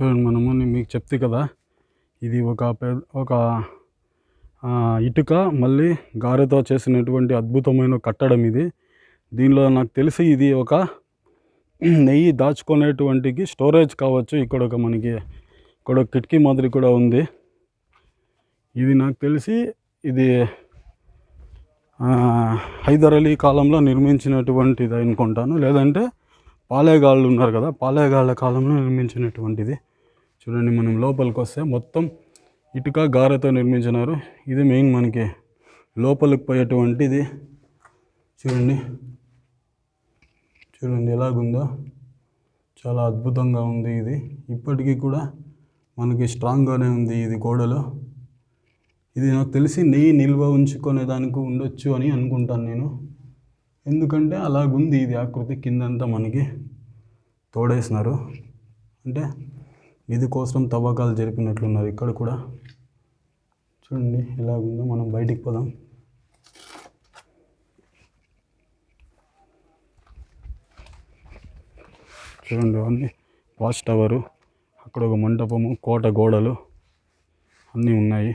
చూడండి మనము మీకు చెప్తే కదా ఇది ఒక పెద్ద ఒక ఇటుక మళ్ళీ గారెతో చేసినటువంటి అద్భుతమైన కట్టడం ఇది. దీనిలో నాకు తెలిసి ఇది ఒక నెయ్యి దాచుకునేటువంటికి స్టోరేజ్ కావచ్చు. ఇక్కడ ఒక మనకి ఇక్కడ ఒక కిటికీ మాదిరి కూడా ఉంది. ఇది నాకు తెలిసి ఇది హైదర్ అలీ కాలంలో నిర్మించినటువంటిది అనుకుంటాను. లేదంటే పాలేగాళ్ళు ఉన్నారు కదా పాలేగాళ్ళ కాలంలో నిర్మించినటువంటిది. చూడండి మనం లోపలికి వస్తే మొత్తం ఇటుక గారెతో నిర్మించినారు. ఇది మెయిన్ మనకి లోపలికి పోయేటువంటిది. చూడండి. చూడండి ఎలాగుందో. చాలా అద్భుతంగా ఉంది ఇది. ఇప్పటికీ కూడా మనకి స్ట్రాంగ్గానే ఉంది ఇది గోడలో. ఇది నాకు తెలిసి నెయ్యి నిల్వ ఉంచుకునే దానికి ఉండొచ్చు అని అనుకుంటాను నేను. ఎందుకంటే అలాగుంది ఇది ఆకృతి కిందంతా మనకి తోడేసినారు. అంటే ఇది కోసం తవ్వకాలు జరిపినట్లున్నారు. ఇక్కడ కూడా చూడండి ఎలాగుందో మనం బయటికి పోదాం. చూడండి అవన్నీ వాచ్ టవరు అక్కడ ఒక మంటపము కోట గోడలు అన్నీ ఉన్నాయి.